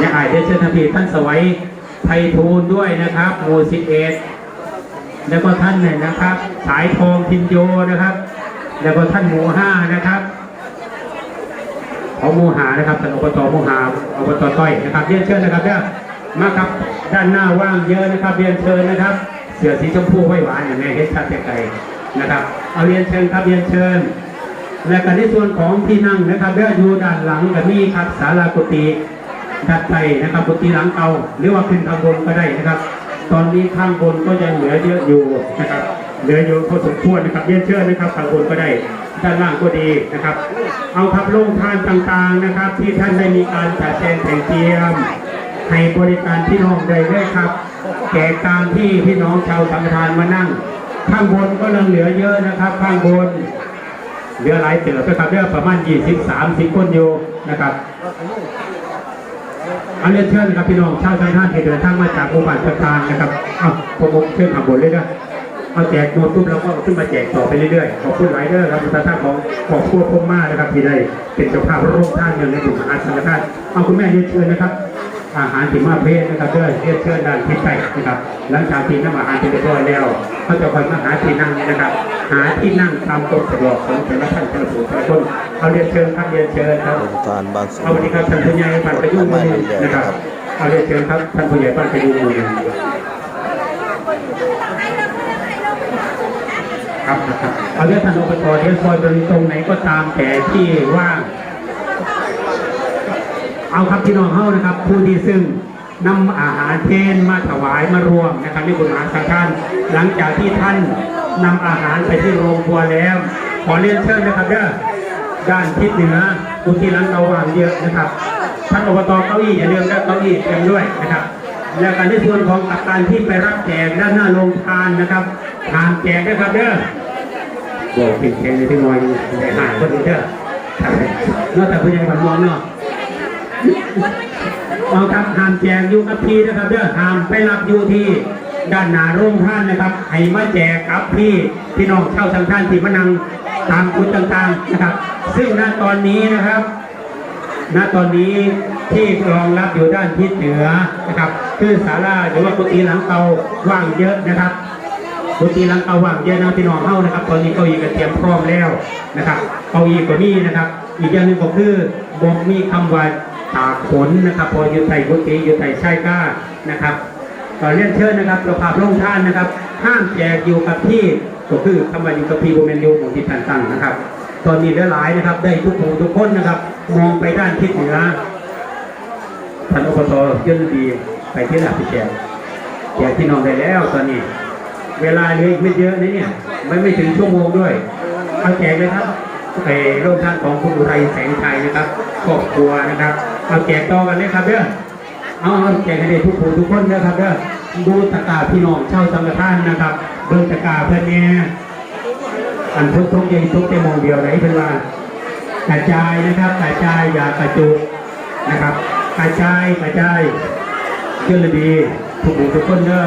เนี่ยอาจจะเชิญท่านพีท่านสวัยไพฑูรย์ด้วยนะครับหมูสิบเอ็ดแล้วก็ท่านเนี่ยนะครับ สายทองพินโยนะครับ แล้วก็ท่านหมูห้านะครับของหมูหานะครับท่านอบตหมู่หาอบตต้อยนะครับเรียนเชิญนะครับเนี่ยมาครับด้านหน้าว่างเยอะนะครับเรียนเชิญนะครับ เสือสีชมพูไว้หวานอย่างแม่เฮ็ดชาติไก่นะครับเอาเรียนเชิญครับเรียนเชิญ และกันในส่วนของที่นั่งนะครับเด้ออยู่ด้านหลังกับนี่ครับศาลากุฏิ ด้านในนะครับกุฏิหลังเก่าหรือว่าขึ้นข้างบนก็ได้นะครับ ตอนนี้ข้างบนก็ยังเหลือเยอะอยู่นะครับเหลืออยู่พอสมควรนะครับเรียนเชิญนะครับข้างบนก็ได้ด้านล่างก็ดีนะครับ เอาครับโรงทานต่างๆนะครับ ที่ท่านได้มีการจัดแจงแต่งเตรียมให้บริการพี่น้องได้เลยครับ แก่ตามที่พี่น้องชาวสังฆทานมานั่ง ข้างบนก็ยังเหลือเยอะนะครับ ข้างบนเหลือหลายเติบนะครับเรือประมาณ20 30คนอยู่นะครับ อันเรียนเชิญนะครับพี่น้องชาวไทยท่านที่เดินทางมาจากอุบัติต่างๆนะครับเอาผมผมเชิญขับบนเลยนะเอาแจกโน้ตปุ๊บแล้วก็ขึ้นมาแจกต่อไปเรื่อยๆ ขอบคุณไรเดอร์ครับท่านท่านของขอบคุณพวกมานะครับที่ได้เป็นเจ้าภาพร่วมท่านเงินในกลุ่มอาสังฆทานเอาคุณแม่เรียนเชิญนะครับ อาหารที่มาเพศนะครับเด้อเรียนเชิญด้านทิศใต้นะครับ หลังจากที่นำอาหารที่เรียบร้อยแล้วเขาจะคอยมาหาที่นั่งนะครับ หาที่นั่งตามตัวสะดวกของแต่ละท่านแต่ละผู้แต่ละคนเอาเรียนเชิญครับเรียนเชิญครับโรงทานบ้านสวนเอาวันนี้ครับท่านผู้ใหญ่บ้านประยุงมือหนึ่งนะครับเอาเรียนเชิญครับท่านผู้ใหญ่บ้านประยุงมือหนึ่งครับครับเอาเรื่องท่านอบตเดี๋ยวซอยบริตรงไหนก็ตามแต่ที่ว่าง เอาครับพี่น้องเฮานะครับ ผู้ที่ซึ่งนำอาหารเพนมาถวายมารวมนะครับในบุญมหาสังฆทาน หลังจากที่ท่านนำอาหารไปที่โรงครัวแล้ว ขอเรียนเชิญนะครับเด้อด้านทิศเหนืออุทิศลังเราวางเยอะนะครับท่านอบตเก้าอี้อย่าลืมนะเก้าอี้เต็มด้วยนะครับแล้วการในส่วนของกัปตันที่ไปรับแจกด้านหน้าโรงทานนะครับทานแจกนะครับเด้อบอกผิดแทนในที่น้อยแต่หายคนนี้เด้อครับนอกจากผู้ใหญ่บันมองเนาะ เอาครับหามแจกอยู่กับพี่นะครับเด้อหามไปรับอยู่ที่ด้านหน้าโรงท่านนะครับให้มาแจกกับพี่พี่น้องเช่าทางท่านที่มานั่งตามจุดต่างๆนะครับ ซึ่งณตอนนี้นะครับ ณตอนนี้ที่รองรับอยู่ด้านทิศเหนือนะครับคือศาลาหรือว่ากุฏิหลังเตาว่างเยอะนะครับกุฏิหลังเตาว่างเยอะนะพี่น้องเฮานะครับ ตอนนี้เก้าอี้ก็เตรียมพร้อมแล้วนะครับเก้าอี้ก็มีนะครับ อีกอย่างหนึ่งก็คือบ่มีคำว่า ตากฝนนะครับ พออยู่ใส่กุฏิอยู่ใส่ชายก้านะครับตอนเรียนเชิญนะครับเราภาพลงท่านนะครับ ห้ามแจกอยู่กับที่ก็คือคำว่าอยู่กับพี่โบเมนยูของที่ท่านตั้งนะครับ ตอนนี้เหลือหลายนะครับ ได้ทุกหูทุกคนนะครับ มองไปด้านทิศเหนือท่านอบตยื่นดีไปที่หลักพิแจกแจกพี่นองได้แล้วตอนนี้ เวลาเหลืออีกไม่เยอะนะเนี่ยไม่ไม่ถึงชั่วโมงด้วยเอาแจกเลยครับไอ้โรงทานของคุณอุไรแสงชัยนะครับครอบครัวนะครับ เอาแจกต่อกันเลยครับเด้อเอาเอาแจกให้ได้ทุกผู้ทุกคนเด้อครับเด้อดูตะกร้าพี่น้องเช่าสังฆทานนะครับเบิ่งตะกร้าเพื่อนเนี่ยอันทุกทุกยังทุกแต่มองเดียวไหนเป็นว่ากระจายนะครับกระจายอย่ากระจุกนะครับกระจายกระจายเชื่อเลยดีทุกผู้ทุกคนเด้อ